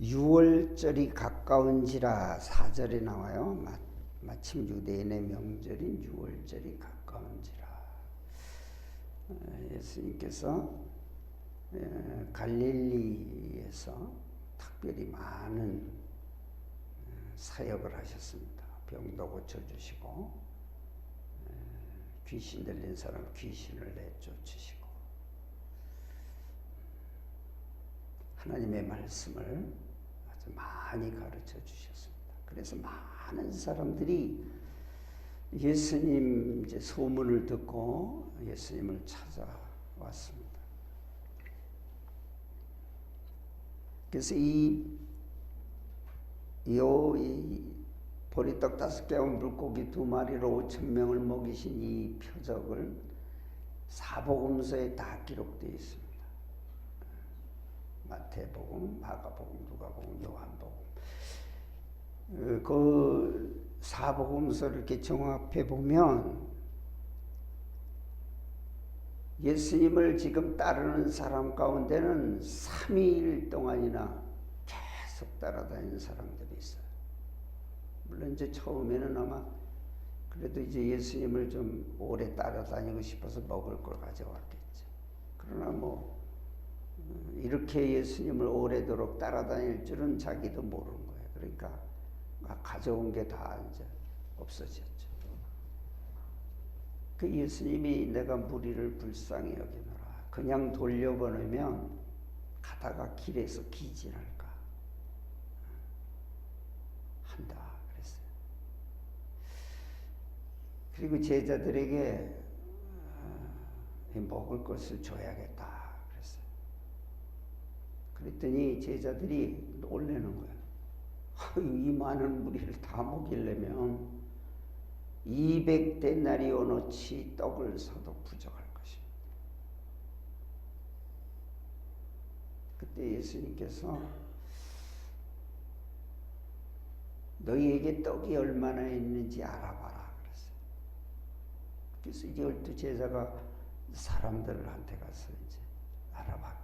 6월절이 가까운지라 4절에 나와요. 마, 마침 유대인의 명절인 6월절이 가까운지라. 어, 예수님께서 에, 갈릴리에서 특별히 많은 어, 사역을 하셨습니다. 병도 고쳐주시고 에, 귀신 들린 사람 귀신을 내쫓으시고 하나님의 말씀을 많이 가르쳐 주셨습니다. 그래서 많은 사람들이 예수님 이제 소문을 듣고 예수님을 찾아왔습니다. 그래서 이, 요, 이 보리떡 다섯 개와 물고기 두 마리로 오천 명을 먹이신 이 표적을 사복음서에 다 기록되어 있습니다. 마태복음, 마가복음, 누가복음, 요한복음. 어, 그 사복음서를 이렇게 종합해 보면 예수님을 지금 따르는 사람 가운데는 3일 동안이나 계속 따라다니는 사람들이 있어요. 물론 이제 처음에는 아마 그래도 이제 예수님을 좀 오래 따라다니고 싶어서 먹을 걸 가져왔겠죠. 그러나 뭐 이렇게 예수님을 오래도록 따라다닐 줄은 자기도 모르는 거예요. 그러니까 가져온 게 다 이제 없어졌죠. 그 예수님이 내가 무리를 불쌍히 여기노라. 그냥 돌려보내면 가다가 길에서 기진할까 한다 그랬어요. 그리고 제자들에게 먹을 것을 줘야겠다. 그랬더니 제자들이 놀래는 거예요. 이 많은 무리를 다 먹이려면 200데나리오너치 떡을 사도 부족할 것입니다. 그때 예수님께서 너희에게 떡이 얼마나 있는지 알아봐라 그랬어요. 그래서 이제 열두 제자가 사람들한테 가서 이제 알아봤겠죠.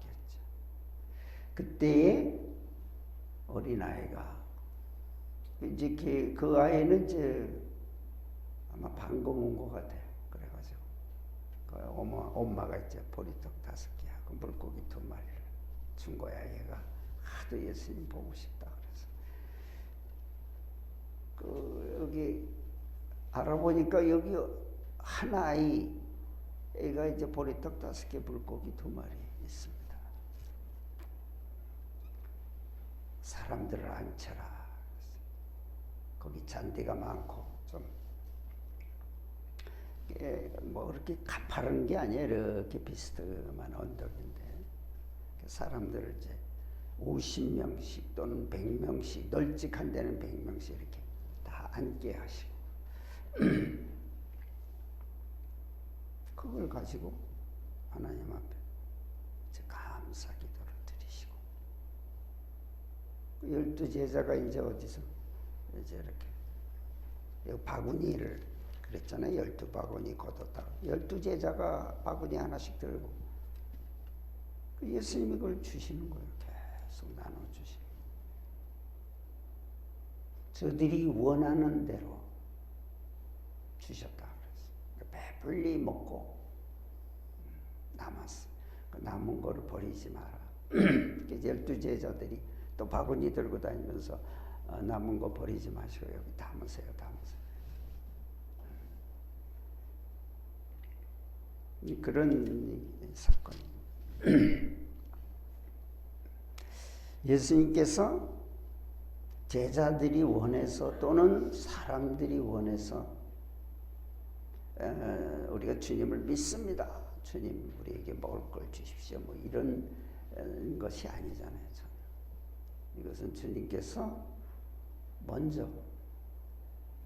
그때에 어린아이가 이제 그, 그 아이는 이제 아마 방금 온 것 같아. 그래가지고 그 엄마 엄마가 이제 보리떡 다섯 개 하고 물고기 두 마리를 준 거야. 얘가 하도 예수님 보고 싶다 그래서 그 여기 알아보니까 여기 한 아이 애가 이제 보리떡 다섯 개 물고기 두 마리 있습니다. 사람들을 앉혀라. 거기 잔디가 많고 좀 뭐 그렇게 가파른 게 아니에요. 이렇게 비스듬한 언덕인데 사람들을 이제 50명씩 또는 100명씩 널찍한 데는 100명씩 이렇게 다 앉게 하시고 그걸 가지고 하나님 앞에 이제 감사 기도를 드리시고 그 열두 제자가 이제 어디서 이제 이렇게 바구니를 그랬잖아요. 열두 바구니 걷었다. 열두 제자가 바구니 하나씩 들고 그 예수님이 그걸 주시는 거예요. 계속 나눠주시고 저들이 원하는 대로 주셨다 그랬어요. 배불리 먹고 남았어. 그 남은 거를 버리지 마라. 열두 제자들이 또 바구니 들고 다니면서 남은 거 버리지 마시고 여기 담으세요, 담으세요. 그런 사건. 예수님께서 제자들이 원해서 또는 사람들이 원해서 우리가 주님을 믿습니다. 주님 우리에게 먹을 걸 주십시오. 뭐 이런 것이 아니잖아요. 이것은 주님께서 먼저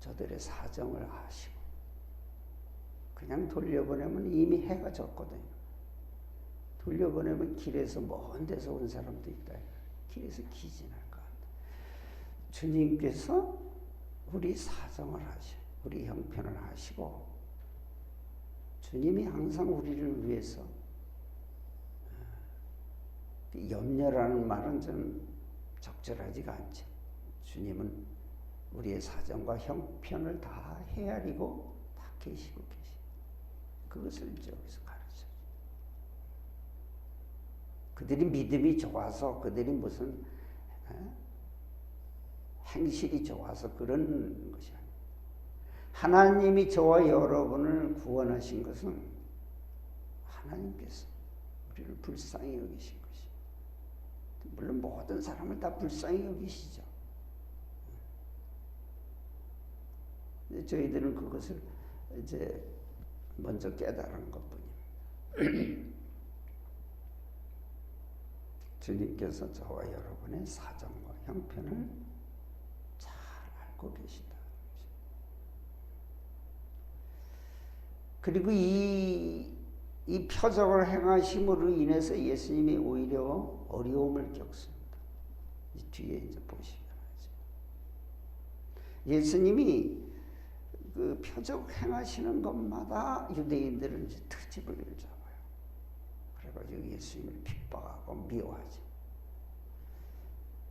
저들의 사정을 아시고 그냥 돌려보내면 이미 해가 졌거든요. 돌려보내면 길에서 먼 데서 온 사람도 있다. 길에서 기진할 것 같아. 주님께서 우리 사정을 하시, 우리 형편을 하시고 주님이 항상 우리를 위해서 어, 염려라는 말은 좀 적절하지가 않죠. 주님은 우리의 사정과 형편을 다 헤아리고 다 계시고 계시. 그것을 여기서 가르쳐. 그들이 믿음이 좋아서 그들이 무슨 에? 행실이 좋아서 그런 것이 아니에요. 하나님이 저와 여러분을 구원하신 것은 하나님께서 우리를 불쌍히 여기신 것 이. 물론 모든 사람을 다 불쌍히 여기시죠. 저희들은 그것을 이제 먼저 깨달은 것뿐입니다. 주님께서 저와 여러분의 사정과 형편을 잘 알고 계신다. 그리고 이, 이 표적을 행하심으로 인해서 예수님이 오히려 어려움을 겪습니다. 이 뒤에 이제 보시면. 예수님이 그 표적 행하시는 것마다 유대인들은 이제 트집을 잡아요. 그래가지고 예수님을 핍박하고 미워하죠.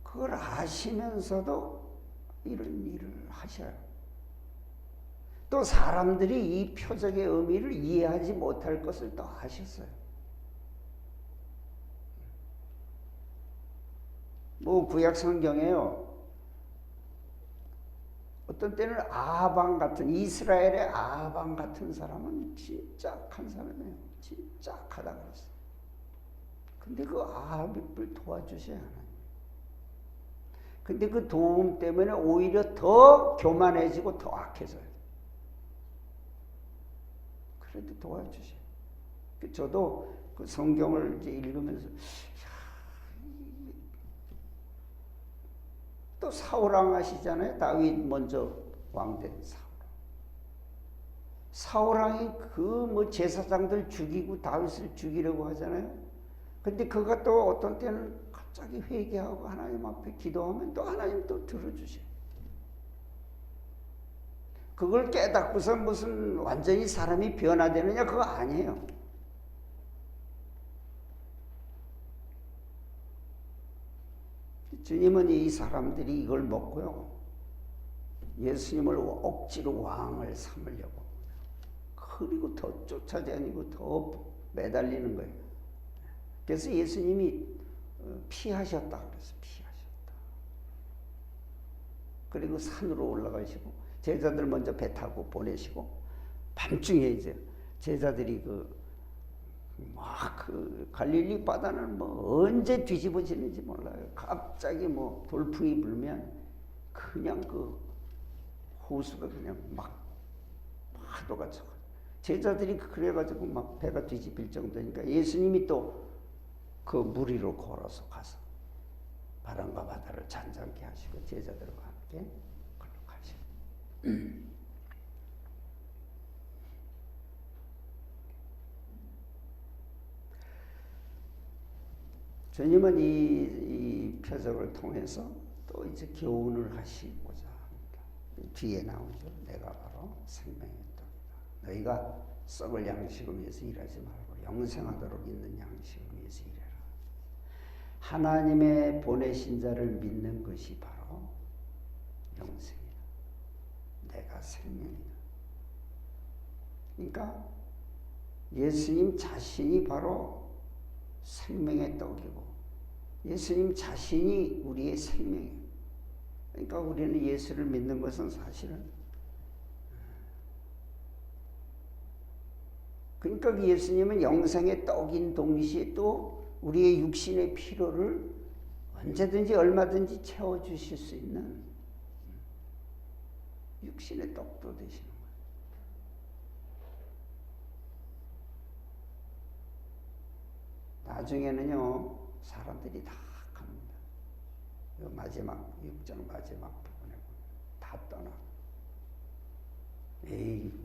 그걸 아시면서도 이런 일을 하셔요. 또 사람들이 이 표적의 의미를 이해하지 못할 것을 또 아셨어요. 뭐 구약 성경에요. 어떤 때는 아방 같은 이스라엘의 아방 같은 사람은 진짜 악한 사람이에요. 진짜 악하다 그랬어. 근데 그 아합을 도와주셔야 하나님. 근데 그 도움 때문에 오히려 더 교만해지고 더 악해져요. 그래도 도와주셔. 그 저도 그 성경을 이제 읽으면서 또 사울왕 하시잖아요. 다윗 먼저 왕된 사울. 사울왕이 그 뭐 제사장들 죽이고 다윗을 죽이려고 하잖아요. 근데 그가 또 어떤 때는 갑자기 회개하고 하나님 앞에 기도하면 또 하나님 또 들어주셔. 그걸 깨닫고서 무슨 완전히 사람이 변화되느냐 그거 아니에요. 주님은 이 사람들이 이걸 먹고요. 예수님을 억지로 왕을 삼으려고. 그리고 더 쫓아다니고 더 매달리는 거예요. 그래서 예수님이 어, 피하셨다 그래서 피하셨다. 그리고 산으로 올라가시고 제자들 먼저 배 타고 보내시고 밤중에 이제 제자들이 그 막그 갈릴리 바다는 뭐 언제 뒤집어지는지 몰라요. 갑자기 뭐 돌풍이 불면 그냥 그 호수가 그냥 막 파도가 쳐. 제자들이 그래가지고 막 배가 뒤집힐 정도니까 예수님이 또그물 위로 걸어서 가서 바람과 바다를 잔잔케 하시고 제자들과 함께. 주님은 이, 이 표적을 통해서 또 이제 교훈을 하시고자 합니다. 뒤에 나오죠. 내가 바로 생명의 떡이다. 너희가 썩을 양식을 위해서 일하지 말고 영생하도록 있는 양식을 위해서 일해라. 하나님의 보내신 자를 믿는 것이 바로 영생 내가 생명이다. 그러니까 예수님 자신이 바로 생명의 떡이고 예수님 자신이 우리의 생명이에요. 그러니까 우리는 예수를 믿는 것은 사실은 그러니까 그 예수님은 영생의 떡인 동시에 또 우리의 육신의 필요를 언제든지 얼마든지 채워 주실 수 있는 육신의 떡도 되시는 거예요. 나중에는요 사람들이 다 갑니다. 마지막 6장 마지막 부분에 다 떠나. 에이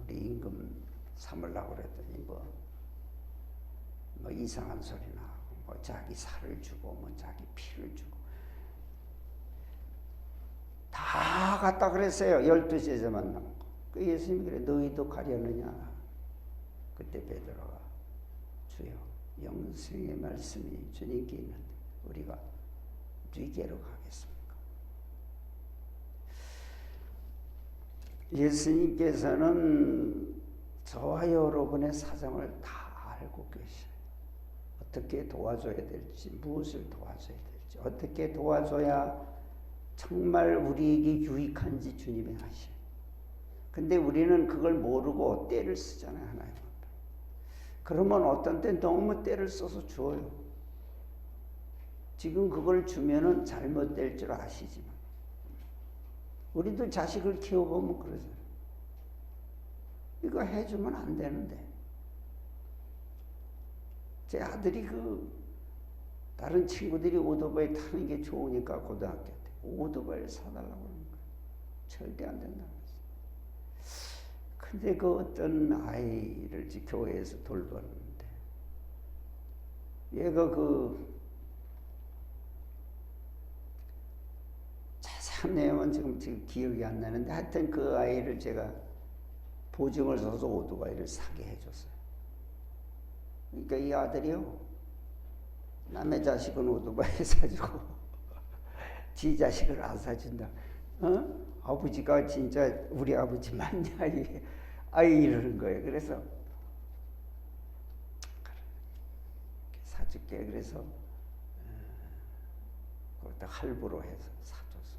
우리 임금 삼으려고 그랬더니 뭐, 뭐 이상한 소리나 뭐 자기 살을 주고 뭐 자기 피를 주고 다 갔다 그랬어요. 열두 제자만 남고. 그 예수님이 그래 너희도 가려느냐. 그때 베드로가 주여 영생의 말씀이 주님께 있는데 우리가 어디게로 가겠습니까? 예수님께서는 저와 여러분의 사정을 다 알고 계셔요. 어떻게 도와줘야 될지, 무엇을 도와줘야 될지, 어떻게 도와줘야 정말 우리에게 유익한지 주님이 아셔요. 근데 우리는 그걸 모르고 때를 쓰잖아요, 하나님. 그러면 어떤 때 너무 때를 써서 줘요. 지금 그걸 주면은 잘못될 줄 아시지만. 우리도 자식을 키워보면 그러잖아요. 이거 해주면 안 되는데. 제 아들이 그 다른 친구들이 오토바이 타는 게 좋으니까 고등학교 때 오토바이를 사달라고 그러는 거예요. 절대 안 된다고 했어요. 근데 그 어떤 아이를 교회에서 돌봤는데 얘가 그 자세한 내용은 지금, 지금 기억이 안 나는데 하여튼 그 아이를 제가 보증을 서서 오토바이를 사게 해줬어요. 그러니까 이 아들이요. 남의 자식은 오토바이 사주고 지 자식을 안 사준다. 어? 아버지가 진짜 우리 아버지 맞냐 이게 아이 이러는 거예요. 그래서 사줄게. 그래서 어, 그것도 할부로 해서 사줬어.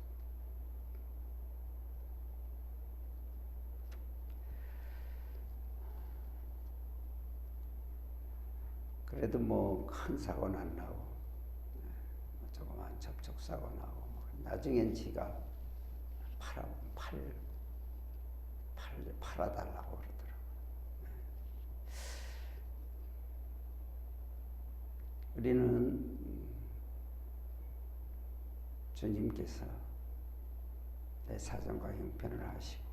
그래도 뭐 큰 사고 는 안 나고 뭐 조그만 접촉 사고 나고 뭐 나중엔 지가 팔아 팔, 팔 팔아달라고 그러더라고. 우리는 주님께서 내 사정과 형편을 아시고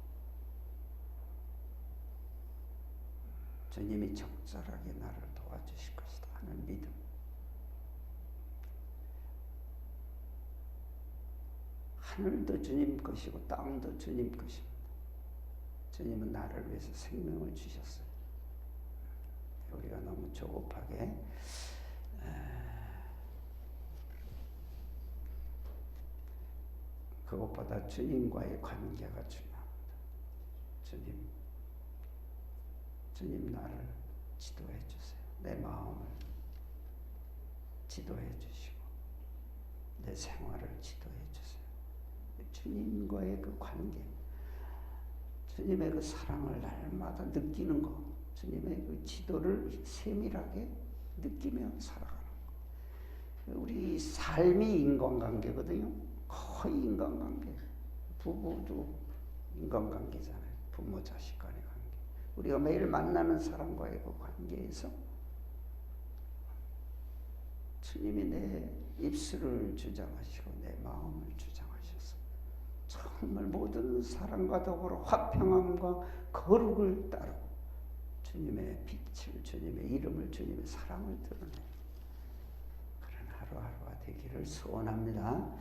주님이 적절하게 나를 도와주실 것이다 하는 믿음. 하늘도 주님 것이고 땅도 주님 것입니다. 주님은 나를 위해서 생명을 주셨어요. 우리가 너무 조급하게 그것보다 주님과의 관계가 중요합니다. 주님, 주님 나를 지도해 주세요. 내 마음을 지도해 주시고 내 생활을 지도해 주세요. 주님과의 그 관계, 주님의 그 사랑을 날마다 느끼는 것, 주님의 그 지도를 세밀하게 느끼며 살아가는 것. 우리 삶이 인간관계거든요. 거의 인간관계. 부부도 인간관계잖아요. 부모 자식 간의 관계. 우리가 매일 만나는 사람과의 그 관계에서 주님이 내 입술을 주장하시고 내 마음을 주장하셔서 정말 모든 사람과 더불어 화평함과 거룩을 따르고 주님의 빛을 주님의 이름을 주님의 사랑을 드러내 그런 하루하루가 되기를 소원합니다.